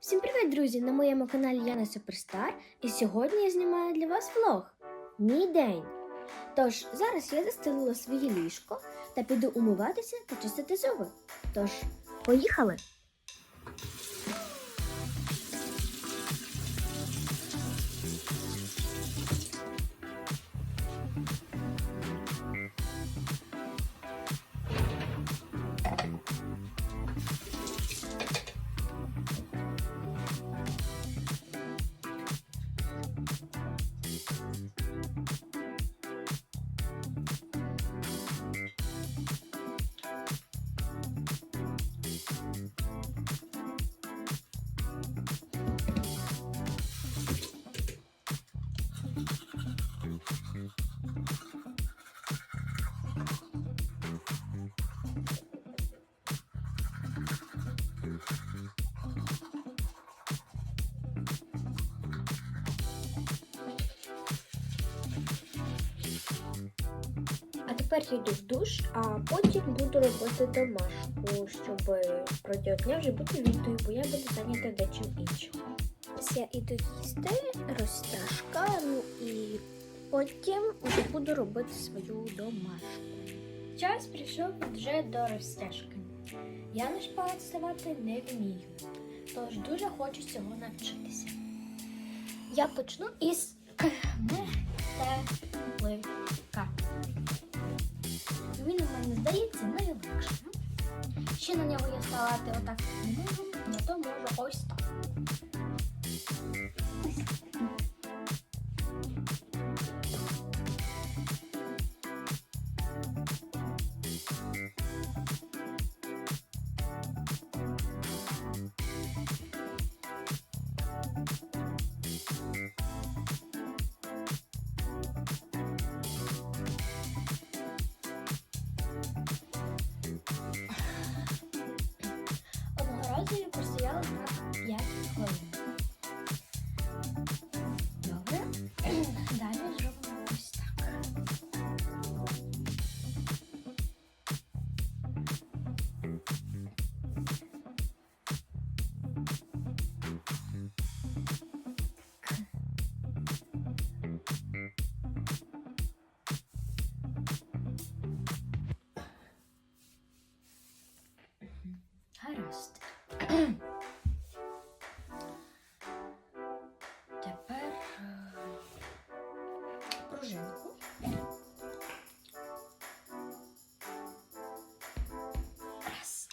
Всім привіт, друзі! На моєму каналі Яна Суперстар. І сьогодні я знімаю для вас влог. Мій день. Тож зараз я застелила своє ліжко та піду умиватися та чистити зуби. Тож, поїхали! Тепер йду в душ, а потім буду робити домашку, щоб протягом дня вже бути вільною, бо я буду зайнята дечим іншим. Ось я іду їсти, розтяжка, ну і потім вже буду робити свою домашку. Час прийшов вже до розтяжки. Я на шпалець ставати не вмію, тож дуже хочу цього навчитися. Я почну із метелика. Він мені здається найлегшим. Ще на нього я ставати отак не можу, зато то можу ось так. Гаразд. Тепер е, пружинку. Раз.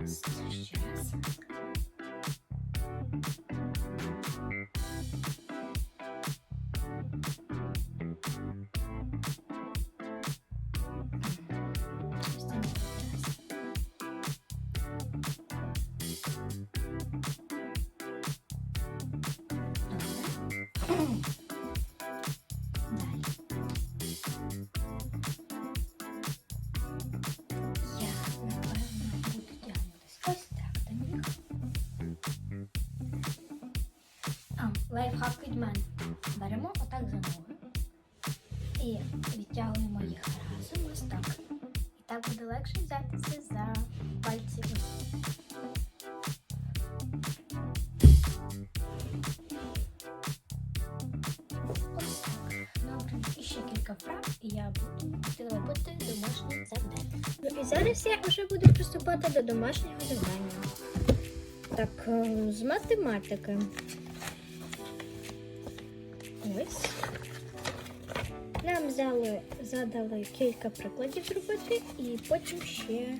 Раз. Ще раз. Далі. Я, напевно, буду тягнутися ось так до них. А, лайфхак від мене. Беремо отак за ноги і відтягуємо їх разом ось так. І так буде легше взятися за пальці. Зараз я вже буду приступати до домашнього завдання. Так, е, з математики. Ось. Нам взяли, задали кілька прикладів зробити, і потім ще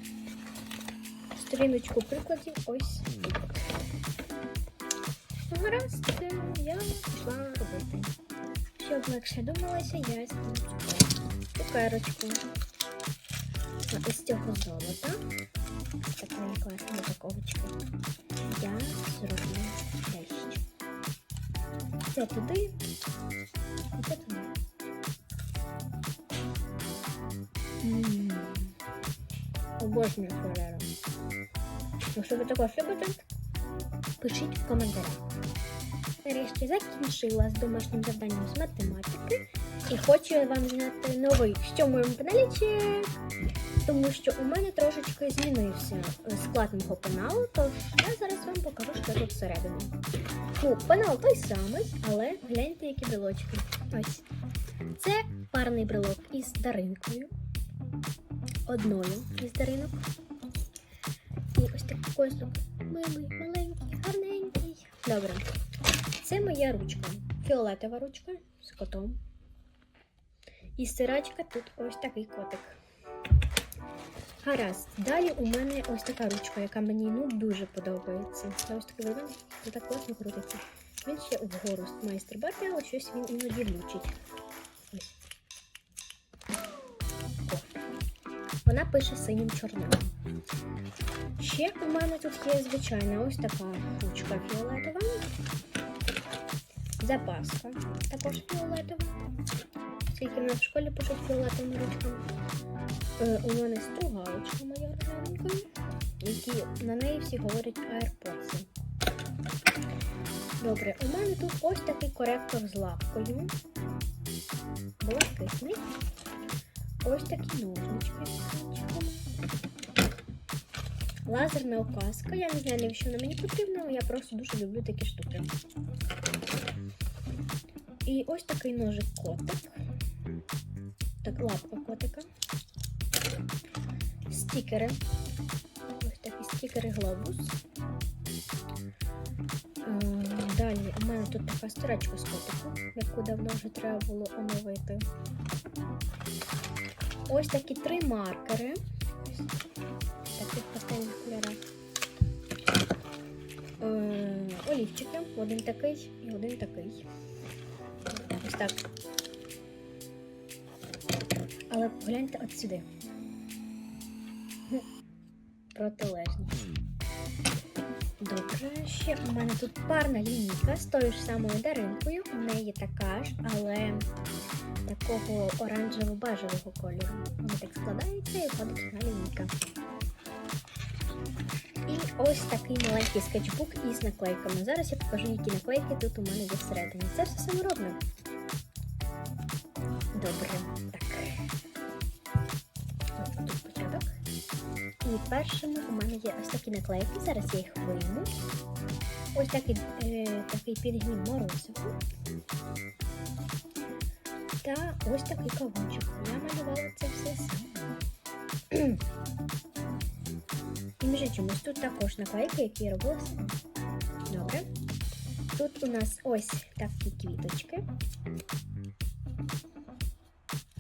сторіночку прикладів ось. Гаразд, е, я пішла робити. Щоб легше думалося, я цукерочку. А із цього золота. Ось такої класної упаковочки. Я зроблю дещо. Це туди, і це туди. М. Обожнюю фореро. Якщо ви також любите, пишіть в коментарях. Нарешті закінчила з домашнім завданням з математики І хочу вам зняти новий що в моєму пеналі чек. Тому що у мене трошечки змінився е, склад мого пеналу, тож я зараз вам покажу, що тут всередині. Ну, пенал той самий, але гляньте, які брелочки. Ось. Це парний брелок із даринкою. Одною із даринок. І ось такий козлик. Милий, маленький, гарненький. Добре. Це моя ручка. Фіолетова ручка з котом. І стирачка тут ось такий котик. Гаразд. Далі у мене ось така ручка, яка мені ну дуже подобається. Це ось такий вигляд, це так класно крутиться. Він ще вгору має стрибати, але щось він іноді влучить. Ось. Вона пише синім чорним. Ще у мене тут є звичайна ось така ручка фіолетова. Запаска також фіолетова. Скільки нас в школі пишуть фіолетовими ручками. Е, у мене стругалочка моя рожевенька, які на неї всі говорять AirPods. Добре, у мене тут ось такий коректор з лапкою. Блакитний. Ось такі ножнички. Лазерна указка. Я не знаю, навіщо вона мені потрібна, але я просто дуже люблю такі штуки. І ось такий ножик котик. Так, лапка котика. Стікери. Ось такі стікери глобус. Е, Далі у мене тут така стирачка з котику, яку давно вже треба було оновити. Ось такі три маркери. Ось в таких пастельних кольорах. Е, Олівчики. Один такий і один такий. Ось так. Але погляньте от сюди. Протилежні. Добре, ще у мене тут парна лінійка з тою ж самою даринкою. У неї така ж, але такого оранжево-бежевого кольору. Вони так складаються і виходить одна лінійка. І ось такий маленький скетчбук із наклейками. Зараз я покажу, які наклейки тут у мене є всередині. Це все саморобне. Добре, так. Ось тут початок. І першими у мене є ось такі наклейки. Зараз я їх вийму. Ось такий, е, такий підгін морозиво. Та ось такий кавунчик. Я малювала це все сама. І між іншим, тут також наклейки, які я робила сама. Добре. Тут у нас ось такі квіточки.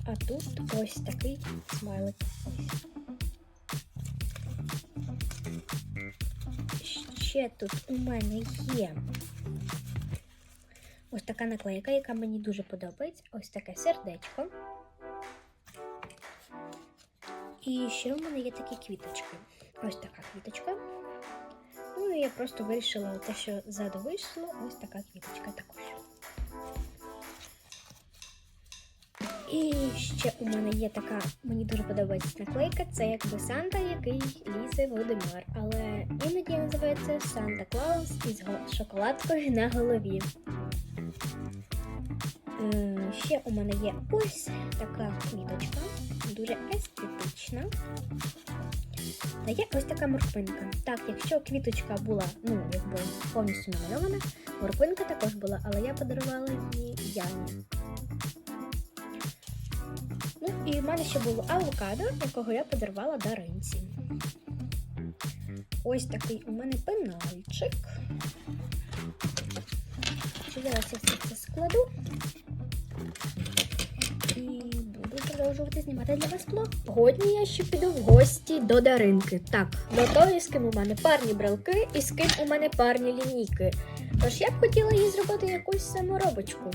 А тут ось такий смайлик. Ось. Ще тут у мене є ось така наклейка, яка мені дуже подобається. Ось таке сердечко. І ще у мене є такі квіточки. Ось така квіточка. Ну і я просто вирішила те, що ззаду вийшло, ось така квіточка також. І ще у мене є така, мені дуже подобається наклейка. Це якби Санта, який лізе в Водимар. Але іноді називається Санта Клаус із шоколадкою на голові. Ще у мене є ось така квіточка, дуже естетична. Та є ось така морквинка. Так, якщо квіточка була, ну, якби повністю намальована, морквинка також була, але я подарувала її Яні. Ну, і в мене ще було авокадо, якого я подарувала Даринці. Ось такий у мене пенальчик. Чи я все це складу. І буду продовжувати знімати для вас влог. Сьогодні я ще піду в гості до Даринки. Так, до того, з ким у мене парні брелки і з ким у мене парні лінійки. Тож я б хотіла їй зробити якусь саморобочку.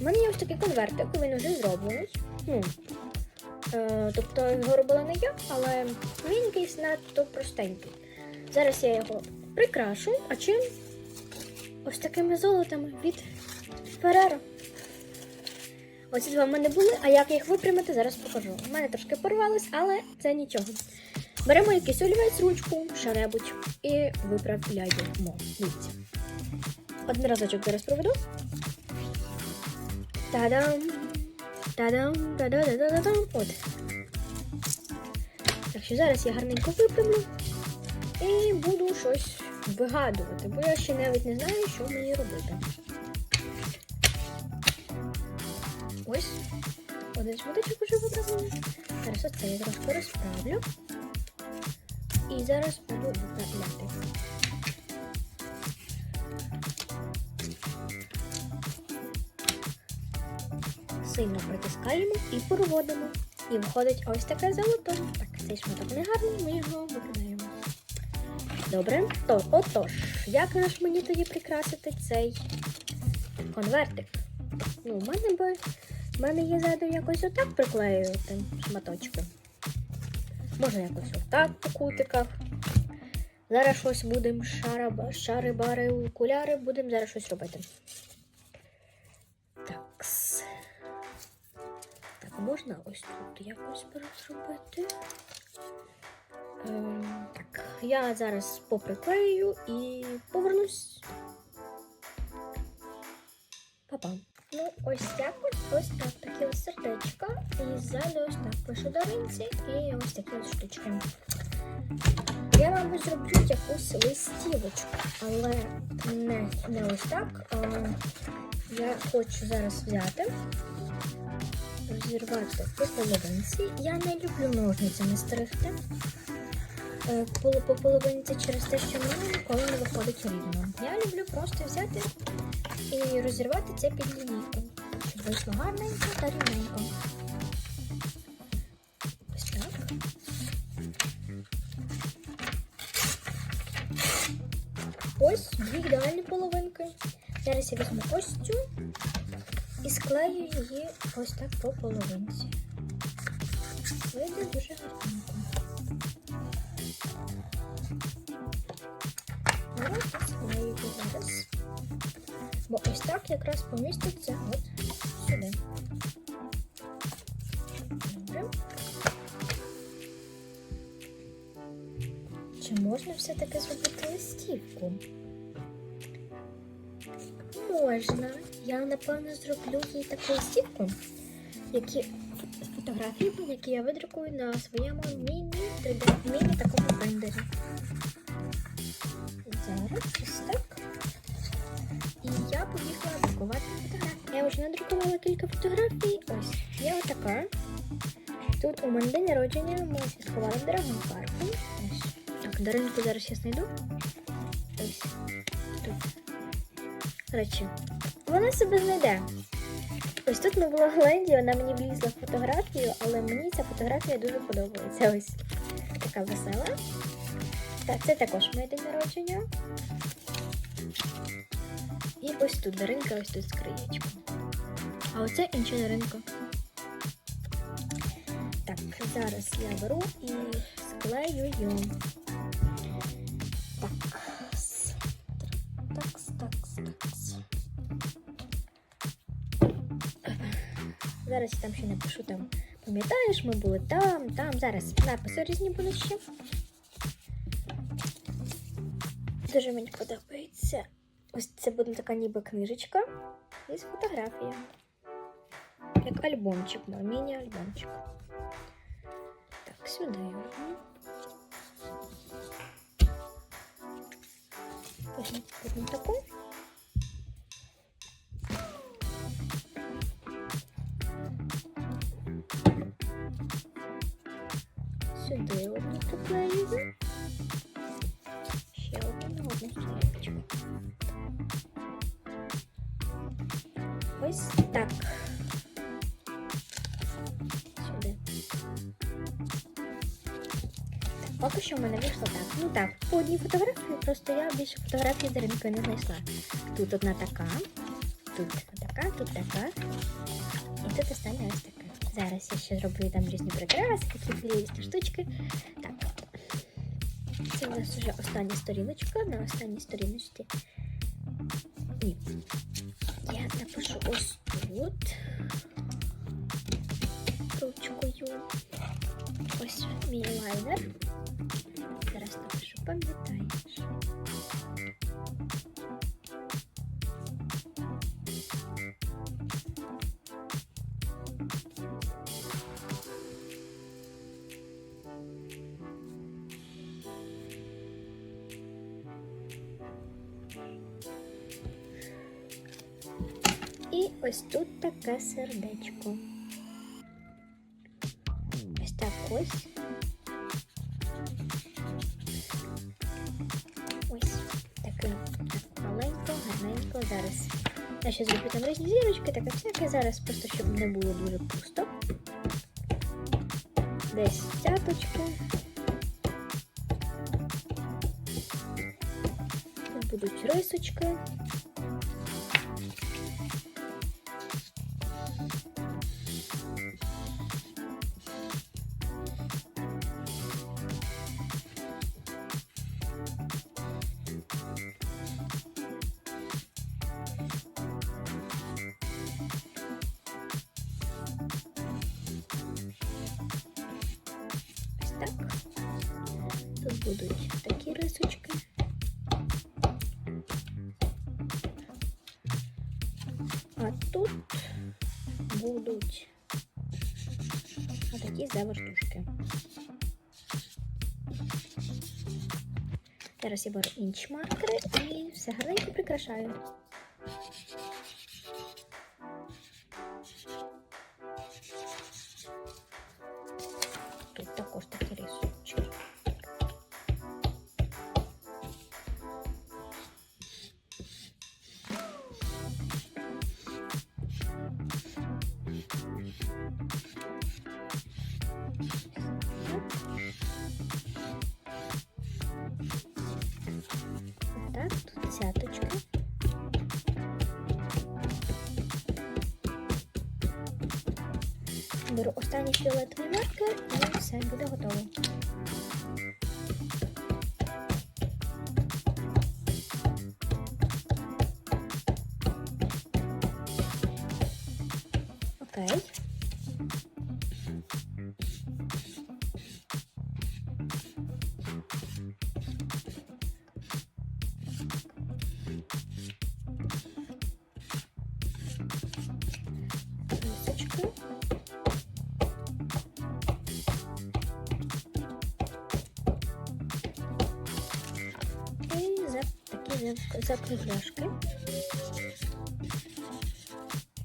У мене є ось такий конвертик, він вже зроблений. Ну, е, тобто його робила не я, але він якийсь надто простенький. Зараз я його прикрашу, а чим? Ось такими золотами від Ферера. Оці два в мене були, а як їх випрямити, зараз покажу. У мене трошки порвалось, але це нічого. Беремо якийсь олівець, ручку, що-небудь і виправляємо. Дивіться. Один разочок зараз проведу. Та-дам! Та-дам, та-да-да-да-дам. От. Так що зараз я гарненько випрямлю і буду щось вигадувати, бо я ще навіть не знаю, що мені робити. Один шматочок уже виправлений. Зараз оце я трошки розправлю. І зараз буду виправляти. Сильно притискаємо і проводимо. І виходить ось таке золото. Так, цей шматок не гарний, ми його викидаємо. Добре, то отож, як ж мені тоді прикрасити цей конвертик? Ну, у мене би в мене є зайду якось отак приклеювати шматочки. Можна якось отак по кутиках. Зараз щось будемо шараба, шари-бари, окуляри, будемо зараз щось робити. Такс. Так, можна ось тут якось зробити. Ем, так, я зараз поприклею і повернусь. Па-па. Ну, ось якось ось так такі ось сердечка. І ззаду ось так пишу даринці і ось такі ось штучки. Я, мабуть, зроблю якусь листівочку, але не, не ось так. А я хочу зараз взяти, розірвати по половинці. Я не люблю ножницями стригти по половинці через те, що мені ніколи не виходить рівно. Я люблю просто взяти і розірвати це під лінійку, щоб вийшло гарненько та рівненько. Ось так. Ось дві ідеальні половинки. Зараз я візьму ось цю і склею її ось так по половинці. Вийде дуже гарненько. Бо ось так якраз поміститься от сюди. Чи можна все-таки зробити листівку? Можна. Я напевно зроблю їй таку листівку, які фотографії, які я видрукую на своєму міні 3D, міні такому брендері. Зараз ось так. І я поїхала друкувати фотографії. Я вже надрукувала кілька фотографій. Ось є отака. Тут у мене день народження ми святкували в дорогому парку. Ось. Так, Даринку зараз я знайду. Ось тут. Коротше, вона себе знайде. Ось тут ми були в Голландії, вона мені влізла в фотографію, але мені ця фотографія дуже подобається. Ось така весела. Так, це також моє день народження. І ось тут Даринка, ось тут скриєчка. А оце інша Даринка. Так, зараз я беру і склею. Такс. Такс, такс, такс. Зараз я там ще напишу там. Пам'ятаєш, ми були там, там. Зараз написи різні будуть ще. Дуже мені подобається. Ось це буде така ніби книжечка із фотографіями. Як альбомчик, мой міні-альбомчик. Так, сюди його. Потім, потім таку. Сюди одну приклею. Ось так. Сюди. Поки що в мене вийшло так. Ну так, по одній фотографії, просто я більше фотографій з ринкою не знайшла. Тут одна така, тут така, тут така. І тут остання ось така. Зараз я ще зроблю там різні прикраси, такі плівісті штучки. Так. Це у нас вже остання сторіночка. На останній сторіночці. Ні. Я напишу ось тут. Ручкою. Ось мій лайнер. Зараз напишу, пам'ятаєш. Сердечко. Ось так ось. Ось таке маленько, гарненько. Зараз я ще зроблю там різні зірочки, таке всяке. Зараз просто щоб не було дуже пусто. Десь цяточки. Тут будуть рисочки. Будуть такі рисочки. А тут будуть отакі завертушки. Зараз я беру інші маркери і все гарненько прикрашаю. Беру останній фіолетовий маркер і все буде готово. Закругляшки.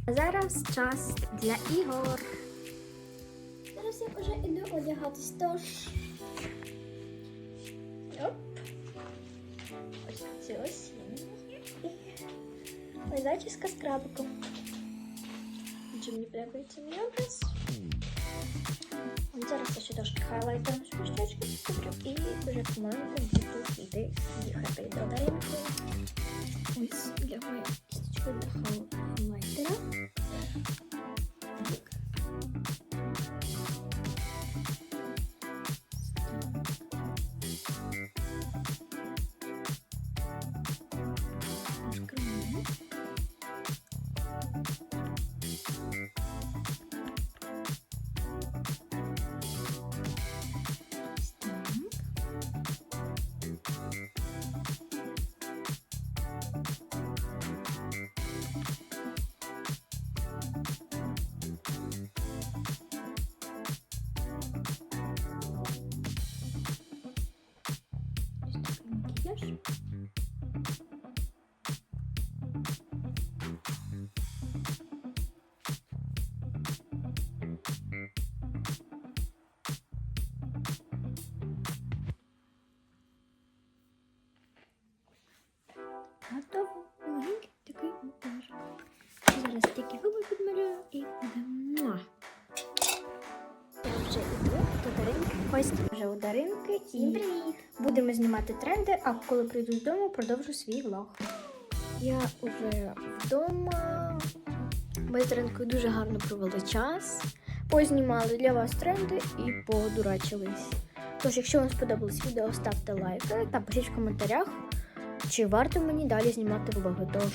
А Зараз час для ігор. Зараз я вже іду одягатись, тож. Ось ось. Ось зачіска з крабиком. Дуже мені подобається мій образ. Зараз я ще трошки хайлайтом спущачки зроблю і вже помаленьку буду йти їхати Додаємо. Ось я маю кісточку для хайлайтера. такий макіяж. Готово. Легенький такий макіяж. Зараз тільки губи підмалюю і буде Ось вже у Даринки. І привіт! будемо знімати тренди, а коли прийду додому, продовжу свій влог. Я вже вдома. Ми з Даринкою дуже гарно провели час. Познімали для вас тренди і подурачились. Тож, якщо вам сподобалось відео, ставте лайки та пишіть в коментарях, чи варто мені далі знімати влоги. Тож,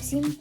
всім!